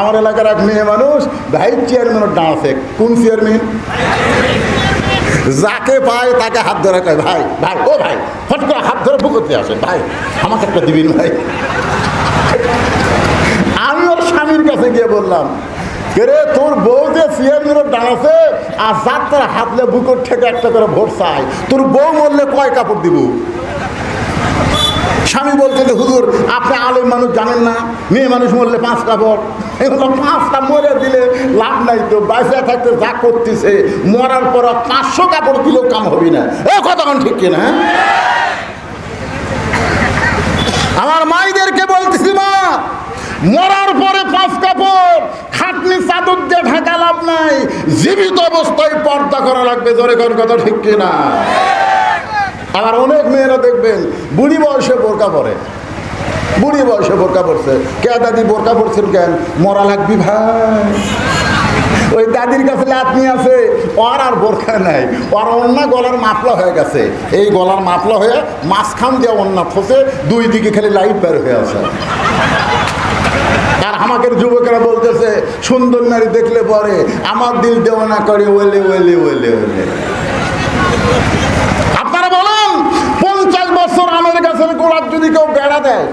আমার এলাকার এক মেয়ে মানুষ ভাই চেয়ারম্যানের ডাঁড়াছে কোন চেয়ারম্যান যাকে পায় তাকে হাত ধরে কয়, ভাই ভাই, ও ভাই, হট করে হাত ধরে বুকতে আসে, ভাই, আমাকে একটা দিবিন ভাই। আমি ওর স্বামীর কাছে গিয়ে বললাম রে, তোর বউ যে চেয়ারম্যানের ডাঁড়াছে আর যার তার হাতলে বুকুর থেকে একটা করে ভোট চাই, তোর বউ মরলে কয় কাপড় দিব? স্বামী বলছে যে, হুজুর, আপনি আলেম মানুষ জানেন না, মেয়ে মানুষ মরলে পাঁচ কাপড় এগুলো পাঁচটা মরে দিলে লাভ নাই তো, বাইসা থাকতে যা করতেছে, মরার পর পাঁচশো কাপড় দিলেও কাম হবে না। এ কতক্ষণ ঠিক কিনা হ্যাঁ? আমার মাইদেরকে বলতেছি, মা, মরার পরে পাঁচ কাপড়, খাটনি চাদর দিয়ে ঢাকা লাভ নাই, জীবিত অবস্থায় পর্দা করা লাগবে। জোরে কোন কথা ঠিক কিনা? আবার অনেক মেয়েরা দেখবেন, বুড়ি বয়সে বোরকা পরে। বুড়ি বয়সে বোরকা পড়ছে কে দাদি বোরকা পড়ছেন কেন? মরা লাগবি ভাই। ওই দাদির কাছে লাতনি আছে, ওর আর বোরখা নাই। ওর অন্য গলার মাপলা হয়ে গেছে। এই গলার মাপলা হয়ে মাঝখান দিয়ে অন্য ফসে দুই দিকে খালি লাইট বের হয়ে আছে। আর আমাকে যুবকেরা বলতেছে, সুন্দর নারী দেখলে পরে আমার দিল দেওয়ানা করে, ওলে ওলে ওলে ওলে আপনারা বলেন পঞ্চাশ বছর গোলাপ যদি কেউ বেড়া দেয়,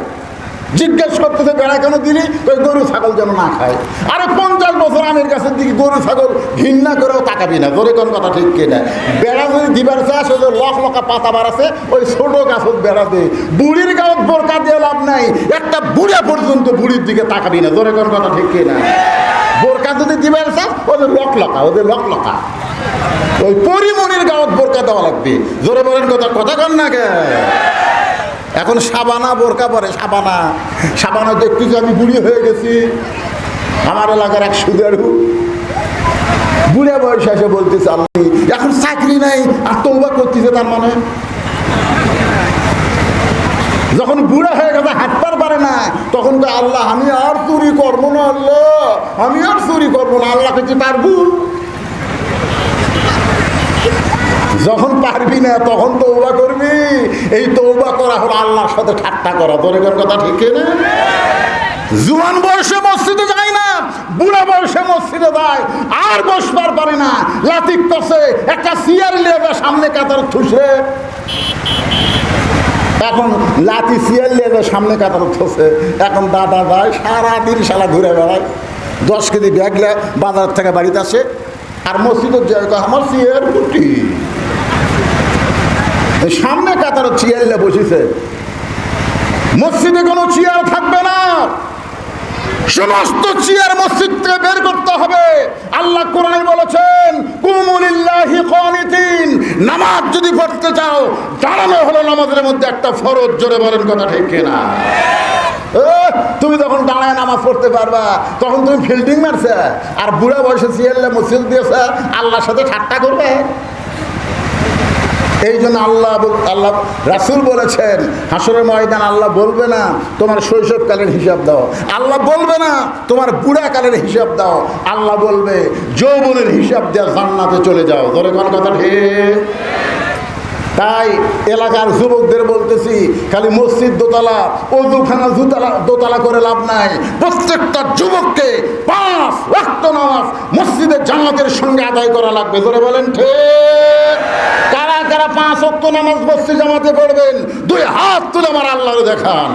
জিজ্ঞেস করতেছে, বেড়া কেন দিলি? ওই গরু, ছাগল যেন না খায়। আরে পঞ্চাশ বছর আমের গাছের দিকে গরু, ছাগল ঘৃণা করেও তাকাবি না। জোরে কোন কথা ঠিক কে কিনা? বেড়া যদি দিবার চাষ ওই যে লক লকা পাতা বাড়াছে ওই ছোট গাছত বেড়া দে। বুড়ির গাঁত বোরকা দিয়ে লাভ নাই। একটা বুড়ে পর্যন্ত বুড়ির দিকে তাকাবি না। জোরে কোন কথা ঠিক কিনা? বোরকা যদি দিবার চাষ ওদের লক লকা ওদের লক লকা। ওই পরিমণির গাঁত বোরকা দেওয়া লাগবে। জোরে বলেন কথা কথা কন না কে? এখন সাবানা, বোরকা পরে সাবানা। সাবানা দেখতেছি আমি বুড়ি হয়ে গেছি। আমার এলাকার এক সুদারু বুড়ে বয়সে এসে বলতেছে আমি এখন চাকরি নাই, আর তৌবা করতেছে তার মানে? যখন বুড়া হয়ে গেছে হাঁটতে পারে না, তখন তো আল্লাহ, আমি আর চুরি করব না, আল্লাহ। আমি আর চুরি করব না, আল্লাহ কিছু পারব যখন পারবি না, তখন তৌবা করবি। এই তৌবা করা হলো আল্লাহর সাথে ঠাট্টা করা। তোর কথা ঠিক না জুয়ান বয়সে মসজিদে যায় না, বুড়া বয়সে মসজিদে যায়, আর বসবার পারে না। লাতিক করছে একটা সিয়ার লেবে সামনে কাতার থুসে এখন লাতি সিয়ার লেবে সামনে কাতার থসে এখন দাদা যায়, সারাদিন শালা ঘুরে বেড়ায়। দশ কেজি ব্যাগলে বাজার থেকে বাড়িতে আসে। আর মসজিদের জায়গা আমার সিয়ার এই সামনে কাতার চেয়ারে বসেছে। মসজিদে কোনো চেয়ার থাকবে না। সমস্ত চেয়ার মসজিদ থেকে বের করতে হবে। আল্লাহ কোরআনে বলেছেন কুমুলিল্লাহি কানিতিন নামাজ যদি পড়তে চাও, দাঁড়ানো হলো নামাজের মধ্যে একটা ফরজ, জোরে বলেন কথা ঠিক কিনা? তুমি যখন দাঁড়ায় নামাজ পড়তে পারবা, তখন তুমি ফিল্ডিং মারছে। আর বুড়া বয়সে সিয়ারলে মসজিদ দিয়েছে, আল্লাহর সাথে ঠাট্টা করবে? এই জন্য আল্লাহ আল্লাহ রাসুল বলেছেন হাসরের ময়দান আল্লাহ বলবে না, তোমার শৈশবকালের হিসাব দাও। আল্লাহ বলবে না, তোমার বুড়াকালের হিসাব দাও। আল্লাহ বলবে, যৌবনের হিসাব দেওয়া জান্নাতে চলে যাও। ধরে কোন কথা ঠিক? তাই এলাকার যুবকদের বলতেছি, খালি মসজিদ দোতলা অজুখানা দুতলা দোতলা করে লাভ নাই। প্রত্যেকটা যুবককে পাঁচ ওয়াক্ত নামাজ মসজিদের জামাতের সঙ্গে আদায় করা লাগবে। ধরে বলেন ঠিক? কারা পাঁচ ওয়াক্ত নামাজ মসজিদ জামাতে পড়বেন, দুই হাত তুলে আমার আল্লাহর দেখান।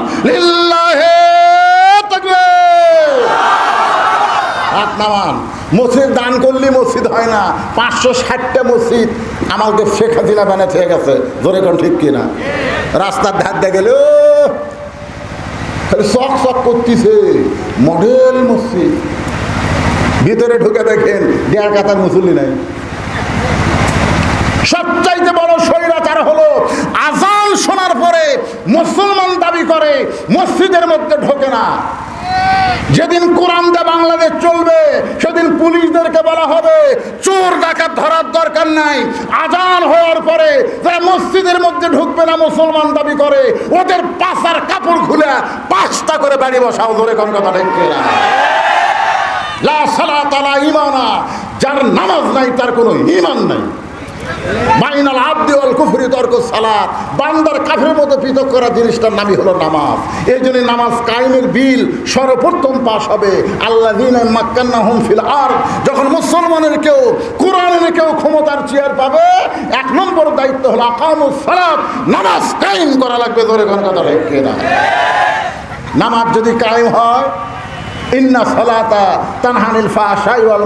হাত নামান। মসজিদ দান করলে মসজিদ হয় না। পাঁচশো ষাটটা মসজিদ শেখ ধরে কোন ঠিক কিনা? রাস্তার ধার দিয়ে গেলে শখ শখ করতেছে। মডেল মসজিদ। ভিতরে ঢুকে দেখেন দেড় কাতার মুসল্লি নাই। সবচাইতে বড় স্বৈরাচার হলো আজান শোনার পরে মুসলমান দাবি করে, মসজিদের মধ্যে ঢোকে না। যেদিন কোরআন বাংলাদেশ চলবে, সেদিন পুলিশদেরকে বলা হবে, চোর ডাকাত ধরার দরকার নাই। আজান হওয়ার পরে যারা মসজিদের মধ্যে ঢুকবে না, মুসলমান দাবি করে, ওদের পাশার কাপড় খুলে পাঁচটা করে বাড়ি বসাও ধরে কোন কথা দেখবে না লা সালাত আলা ইমানা যার নামাজ নাই, তার কোনো ইমান নাই। পৃথক করা জিনিসটার নামই হলো নামাজ। এই নামাজ কায়েমের বিল পাশ হবে। আর যখন মুসলমানের কেউ কোরআনের কেউ ক্ষমতার চেয়ার পাবে, এক নম্বর দায়িত্ব হলো নামাজ কায়েম লাগবে ধরে নামাজ যদি কায়েম হয় ইন্না সালাতা তানহানিল ফাশাই ওয়াল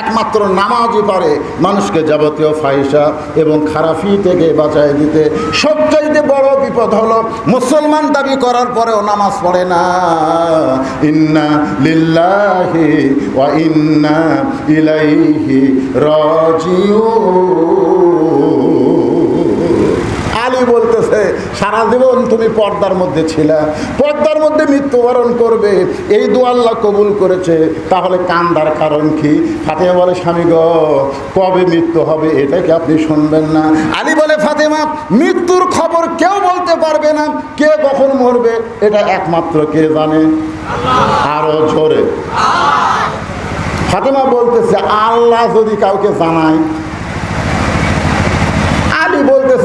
একমাত্র নামাজই পারে মানুষকে যাবতীয় ফাহিসা এবং খারাপি থেকে বাঁচায় দিতে। সবচাইতে বড় বিপদ হলো মুসলমান দাবি করার পরেও নামাজ পড়ে না। ইন্না লিল্লাহি ওয়া ইন্না ইলাইহি রাজিউন। বলতেছে সারা জীবন তুমি পর্দার মধ্যে ছিলা, পর্দার মধ্যে মৃত্যুবরণ করবে। এই দু আল্লাহ কবুল করেছে। তাহলে কান্দার কারণ কি? ফাতেমা বলে, স্বামী গ, কবে মৃত্যু হবে এটা কি আপনি শুনবেন না? আলী বলে, ফাতেমা, মৃত্যুর খবর কেউ বলতে পারবে না। কে কখন মরবে? এটা একমাত্র কে জানে? আরও জোরে। ফাতেমা বলতেছে, আল্লাহ যদি কাউকে জানায়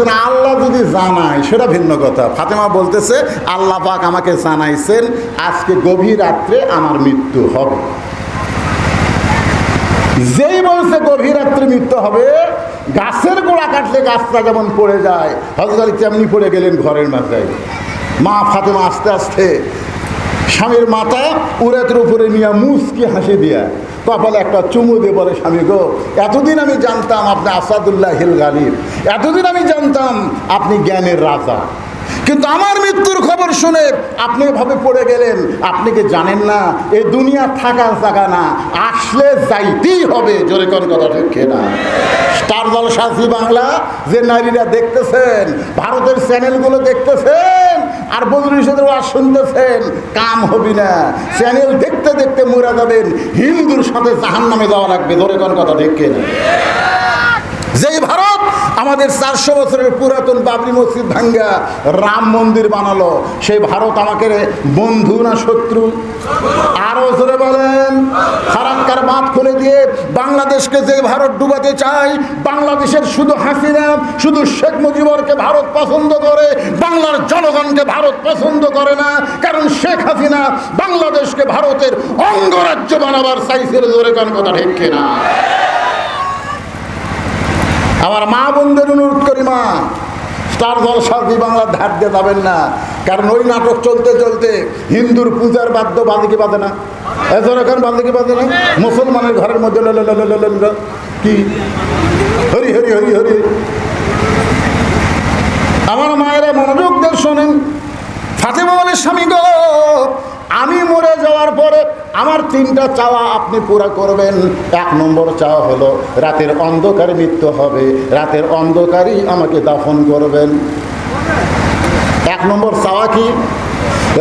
বলতেছেন আল্লাহ যদি জানায়, সেটা ভিন্ন কথা। ফাতেমা বলতেছে, আল্লাহ পাক আমাকে জানাইছেন, আজকে গভীর রাত্রে আমার মৃত্যু হবে। যেই বলছে গভীর রাত্রে মৃত্যু হবে, গাছের গোড়া কাটলে গাছটা যেমন পড়ে যায় হজরত তেমনি পড়ে গেলেন ঘরের মাথায় মা ফাতেমা আস্তে আস্তে স্বামীর মাথা উড়াতের উপরে নিয়ে মুসকি হাসি দিয়া। কপালে একটা চুমু দিয়ে বলে, স্বামী গো, এতদিন আমি জানতাম আপনি আসাদুল্লাহ হিল গালিব। এতদিন আমি জানতাম আপনি জ্ঞানের রাজা। কিন্তু আমার মৃত্যুর খবর শুনে আপনি এভাবে পড়ে গেলেন, আপনি কি জানেন না? এই দুনিয়া থাকার জায়গা না, আসলে যাইতেই হবে, জোরে কোন কথা ঠিক না স্টার দল সাথী বাংলা, যে নারীরা দেখতেছেন, ভারতের চ্যানেলগুলো দেখতেছেন, আর বদরুল সাথে ওয়াজ শুনতেছেন, কাম হবি না। চ্যানেল দেখতে দেখতে মরে যাবেন, হিন্দুর সাথে জাহান নামে যাওয়া লাগবে ধরে কোন কথা দেখে না যেই ভারত আমাদের চারশো বছরের পুরাতন বাবরি মসজিদ ভাঙ্গা রাম মন্দির বানালো। সেই ভারত আমাকে বন্ধু না শত্রু? আরও জোরে বলেন। ফারাক্কার বাঁধ খুলে দিয়ে বাংলাদেশকে যে ভারত ডুবাতে চায়, বাংলাদেশের শুধু হাসিনা, শুধু শেখ মুজিবরকে ভারত পছন্দ করে, বাংলার জনগণকে ভারত পছন্দ করে না, কারণ শেখ হাসিনা বাংলাদেশকে ভারতের অঙ্গরাজ্য বানাবার চাইছিল জোরে কোন কথা ঠিক না আমার মা বোনদের অনুরোধ করি মা স্টার জলসাদি বাংলা ধার দিয়ে যাবেন না। কারণ ওই নাটক চলতে চলতে হিন্দুর পূজার বাদ্য বাঁধিকে বাঁধে না? এছাড়া এখন বাঁধিকে বাঁধে না? মুসলমানের ঘরের মধ্যে কি? হরি হরি হরি হরি। আমার মায়েরা মনোযোগ দিয়ে শোনেন। ফাতেমা বলে, স্বামী গো আমি মরে যাওয়ার পরে আমার তিনটা চাওয়া আপনি পুরা করবেন। এক নম্বর চাওয়া হলো, রাতের অন্ধকারে মৃত্যু হবে। রাতের অন্ধকারই আমাকে দাফন করবেন। এক নম্বর চাওয়া কি?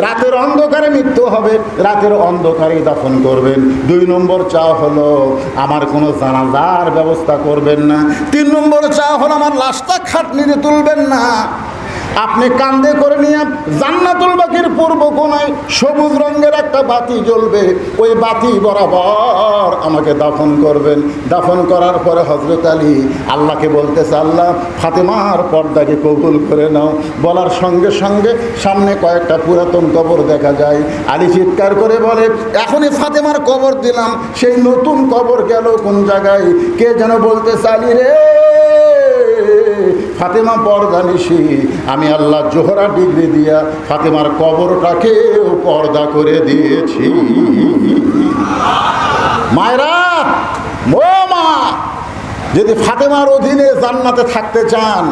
রাতের অন্ধকারে মৃত্যু হবে, রাতের অন্ধকারে দাফন করবেন। দুই নম্বর চাওয়া হলো, আমার কোনো জানাজার ব্যবস্থা করবেন না। তিন নম্বর চাওয়া হলো, আমার লাশটা খাটনিতে তুলবেন না। আপনি কান্দে করে নিয়ে জান্নাতুল বাকির পূর্ব কোনায় সবুজ রঙের একটা বাতি জ্বলবে, ওই বাতি বরাবর আমাকে দাফন করবেন। দাফন করার পরে হজরত আলী আল্লাহকে বলতেছে, আল্লাহ, ফাতেমার পর্দাকে কবুল করে নাও। বলার সঙ্গে সঙ্গে সামনে কয়েকটা পুরাতন কবর দেখা যায়। আলী চিৎকার করে বলে, এখনই ফাতেমার কবর দিলাম, সেই নতুন কবর গেল কোন জায়গায়? কে যেন বলতেছে, আলী রে ফাতেমা পর্দা নিশি। আমি আল্লাহ জোহরা ডিগ্রি দিয়া ফাতেমার কবরটাকেও পর্দা করে দিয়েছি। মায়েরা যদি ফাতেমার অধীনে জান্নাতে থাকতে চান,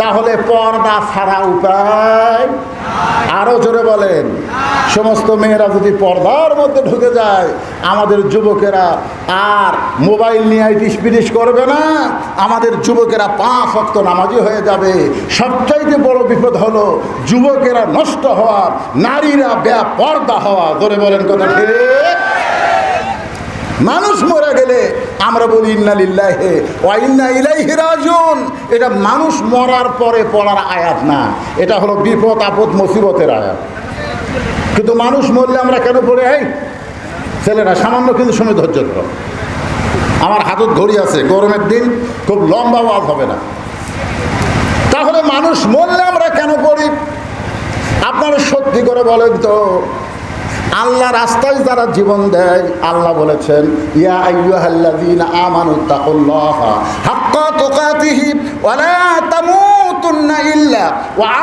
তাহলে পর্দা ছাড়া উপায় আরও জোরে বলেন। সমস্ত মেয়েরা যদি পর্দার মধ্যে ঢুকে যায়, আমাদের যুবকেরা আর মোবাইল নিয়ে আইটিস পিটিস করবে না, আমাদের যুবকেরা পাঁচ অক্ত নামাজি হয়ে যাবে। সবচাইতে বড় বিপদ হলো যুবকেরা নষ্ট হওয়া, নারীরা ব্যা পর্দা হওয়া। জোরে বলেন কথা ঠিক? মানুষ মরে গেলে আমরা বলি, ইন্না লিল্লাহে ওয়াইন্না ইলাইহি রাজিউন। এটা মানুষ মরার পরে পড়ার আয়াত না। এটা হলো বিপদ, আপদ, মুসিবতের আয়াত। কিন্তু মানুষ মরলে আমরা কেন পড়ে? এই, ছেলেরা, সামান্য কিন্তু সময় ধৈর্য ধরো। আমার হাতত ঘড়ি আছে, গরমের দিন খুব লম্বা ওয়াজ হবে না। তাহলে মানুষ মরলে আমরা কেন করি আপনারা সত্যি করে বলেন তো। আল্লাহ রাস্তায় যারা জীবন দেয়, আল্লাহ বলেছেন, ইয়া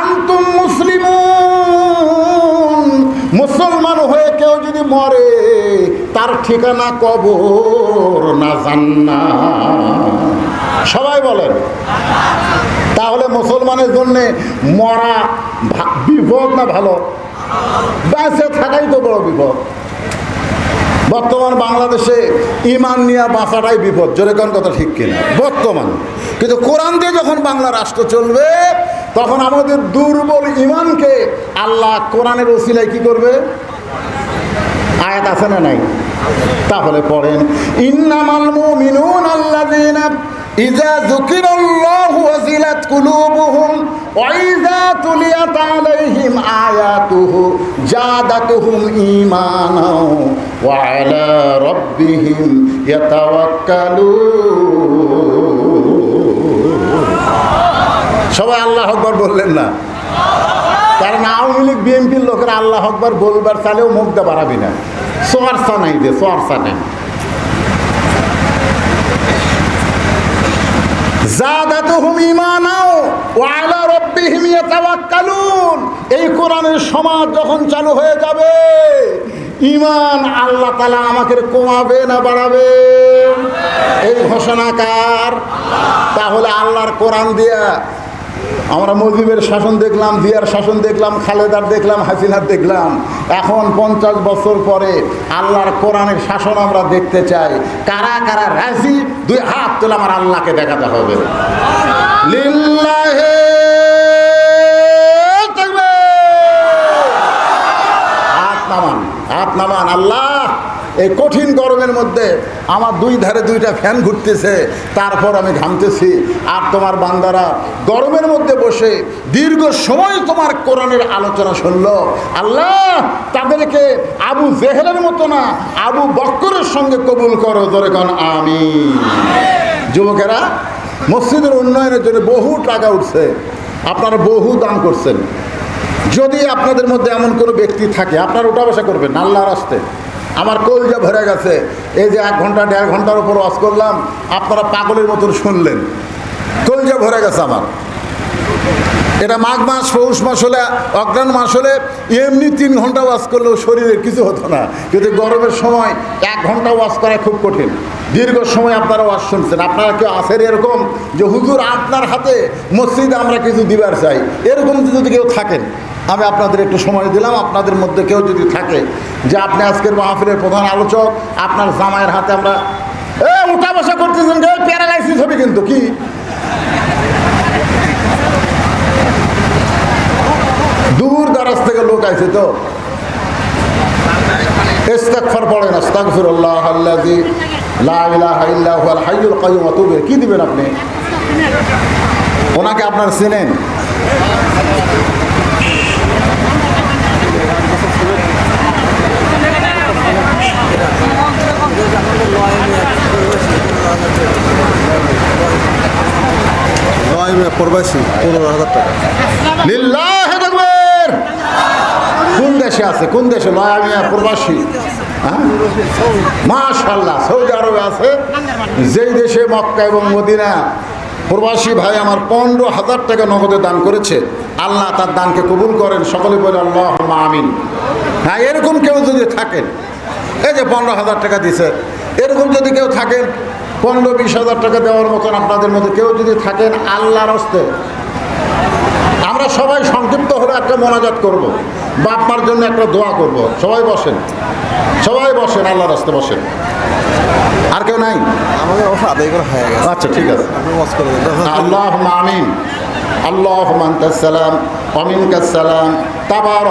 আনতুম মুসলিমুন হয়ে কেউ যদি মরে, তার ঠিকানা কবর না জান্নাত। সবাই বলেন। তাহলে মুসলমানের জন্য মরা বিপদ না ভালো? বেঁচে থাকাই তো বড় বিপদ। বর্তমান বাংলাদেশে ইমান নিয়ে বাঁচাটাই বিপদ। জোরে কোন কথা ঠিক কিনা? বর্তমান। কিন্তু কোরআন দিয়ে যখন বাংলা রাষ্ট্র চলবে, তখন আমাদের দুর্বল ইমানকে আল্লাহ কোরআনের ওসিলায় কি করবে? আয়াত আছে না নাই? তাহলে পড়েন, ইন্নামাল মুমিনুন আল্লাযীনা ইয়াতাওয়াক্কালুন। সবাই আল্লাহ আকবার বললেন না। কারণ আওয়ামী লীগ, বিএনপির লোকেরা আল্লাহ আকবার বলবার চালেও মুখটা বাড়াবি না। সোয়ারসা নাই যে, সোয়ারসা নাই। জাদাতুহুম ঈমানাও ওয়া আলা রাব্বিহিম ইয়াতাওয়াক্কালুন। এই কোরআনের সমাজ যখন চালু হয়ে যাবে ইমান আল্লাহ তালা আমাকে কমাবে না বাড়াবে? এই ঘোষণাকার তাহলে আল্লাহর কোরআন দিয়া আমরা মুজিবের শাসন দেখলাম, জিয়ার শাসন দেখলাম, খালেদার দেখলাম, হাসিনার দেখলাম। এখন পঞ্চাশ বছর পরে আল্লাহর কোরআনের শাসন আমরা দেখতে চাই। কারা কারা রাজি? দুই হাত তুলে আমার আল্লাহকে দেখাতে হবে। হাত নামান হাত নামান, আল্লাহ। এই কঠিন গরমের মধ্যে আমার দুই ধারে দুইটা ফ্যান ঘুরতেছে, তারপর আমি ঘামতেছি। আর তোমার বান্দারা গরমের মধ্যে বসে দীর্ঘ সময় তোমার কোরআনের আলোচনা শুনল। আল্লাহ, তাদেরকে আবু জেহেলের মতো না, আবু বক্করের সঙ্গে কবুল করো কন আমি যুবকেরা, মসজিদের উন্নয়নের জন্য বহু টাকা উঠছে। আপনারা বহু দান করছেন। যদি আপনাদের মধ্যে এমন কোনো ব্যক্তি থাকে, আপনারা উঠা বসা করবেন আল্লাহর আসতে আমার কলজা ভরে গেছে। এই যে এক ঘণ্টা, দেড় ঘণ্টার উপর ওয়াজ করলাম, আপনারা পাগলের মতন শুনলেন। কলজা ভরে গেছে আমার। এটা মাঘ মাস, পৌষ মাস হলে অগ্রাণ মাস হলে এমনি তিন ঘণ্টা ওয়াজ করলেও শরীরের কিছু হতো না। কিন্তু গরমের সময় এক ঘণ্টা ওয়াজ করা খুব কঠিন। দীর্ঘ সময় আপনারা ওয়াজ শুনছেন। আপনারা কেউ আসেন এরকম যে, হুজুর, আপনার হাতে মসজিদে আমরা কিছু দিবার চাই। এরকম যদি কেউ থাকেন আমি আপনাদের একটু সময় দিলাম, আপনাদের মধ্যে কেউ যদি থাকে যে আপনি আজকের মাহফিলের প্রধান আলোচক, আপনার জামাইয়ের হাতে আমরা এ, উঠা বসা করতেছেন প্যারালাইসিস হবে কিন্তু, কি? দূর দারাজ থেকে লোক আছে তো। লা কি দিবেন আপনি? ওনাকে আপনার চেনেন নয় মে প্রবাসী পনেরো হাজার টাকা। কোন দেশে আছে, কোন দেশে? লয়া মিয়া প্রবাসী। হ্যাঁ? মাশাল্লাহ সৌদি আরবে আছে। যেই দেশে মক্কা এবং মদিনা, প্রবাসী ভাই আমার পনেরো হাজার টাকা নগদে দান করেছে। আল্লাহ তার দানকে কবুল করেন, সকলে বলে আল্লাহ আমিন। হ্যাঁ এরকম কেউ যদি থাকেন, এই যে পনেরো হাজার টাকা দিছে, এরকম যদি কেউ থাকেন পনেরো বিশ হাজার টাকা দেওয়ার মতন আপনাদের মধ্যে কেউ যদি থাকেন আল্লাহর হস্তে আমরা সবাই সংক্ষিপ্ত হলে একটা মোনাজাত করব। বাপ মার জন্য একটা দোয়া করব। সবাই বসেন। সবাই বসেন আল্লাহর হস্তে বসেন। আর কেউ নাই? আমাদের অবশ্য আদায় করা হয়ে গেছে। আচ্ছা ঠিক আছে। আল্লাহ আমিন। আল্লাহ অমিনকাসালাম তাবার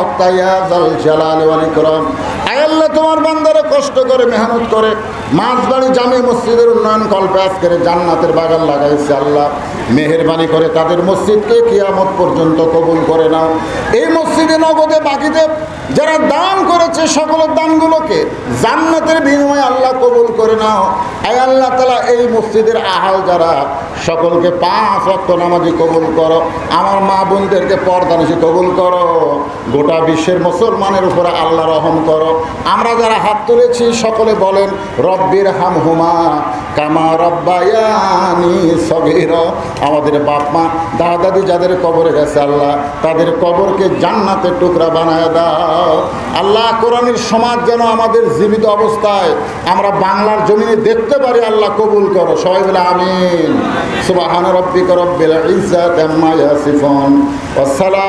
আল্লাহ, তোমার বান্দারে কষ্ট করে, মেহনত করে জামে মসজিদের উন্নয়ন কল্পে আজকের জান্নাতের বাগান লাগাইছে আল্লাহ। মেহেরবানি করে তাদের মসজিদকে কিয়ামত পর্যন্ত কবুল করে নাও। এই মসজিদে নগদে বাকিদের যারা দান করেছে সকলের দানগুলোকে জান্নাতের বিনিময়ে আল্লাহ কবুল করে নাও। আয় আল্লাহ তালা এই মসজিদের আহাল যারা, সকলকে পাঁচ অক্ত নামাজি কবুল করো। আমার মা বোনদেরকে পর্দানিসি কবুল করো। গোটা বিশ্বের মুসলমানের উপরে আল্লাহ রহম করো। আমরা যারা হাত তুলেছি, সকলে বলেন রব্বির হাম হুমা কামা রব্বায়ানি সগির। আমাদের বাপ মা দাদা দাদি যাদের কবরে গেছে আল্লাহ, তাদের কবরকে জান্নাতের টুকরা বানায় দাও। আল্লাহ কোরআনের সমাজ যেন আমাদের জীবিত অবস্থায় আমরা বাংলার জমিনে দেখতে পারি, আল্লাহ কবুল করো। সবাই বলে আমিন। সুবাহান রব্বিক রব্বিল ইজ্জাত আম্মা ইয়াসিফুন, ওয়া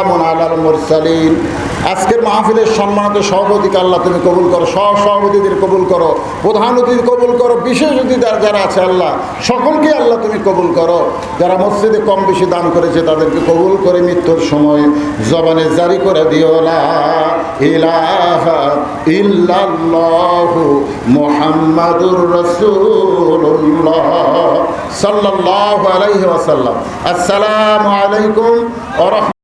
মুরসালিন। আজকের মাহফিলের সম্মানিত সভাপতিকে আল্লাহ তুমি কবুল করো সহ সভাপতিদের কবুল করো, প্রধান অতিথি কবুল করো, বিশেষ অতিথিদার যারা আছে আল্লাহ সকলকে আল্লাহ তুমি কবুল করো। যারা মসজিদে কম বেশি দান করেছে, তাদেরকে কবুল করে মৃত্যুর সময় জবানে জারি করে দিও লা ইলাহা ইল্লাল্লাহু মুহাম্মাদুর আলাইহি আলাইকুম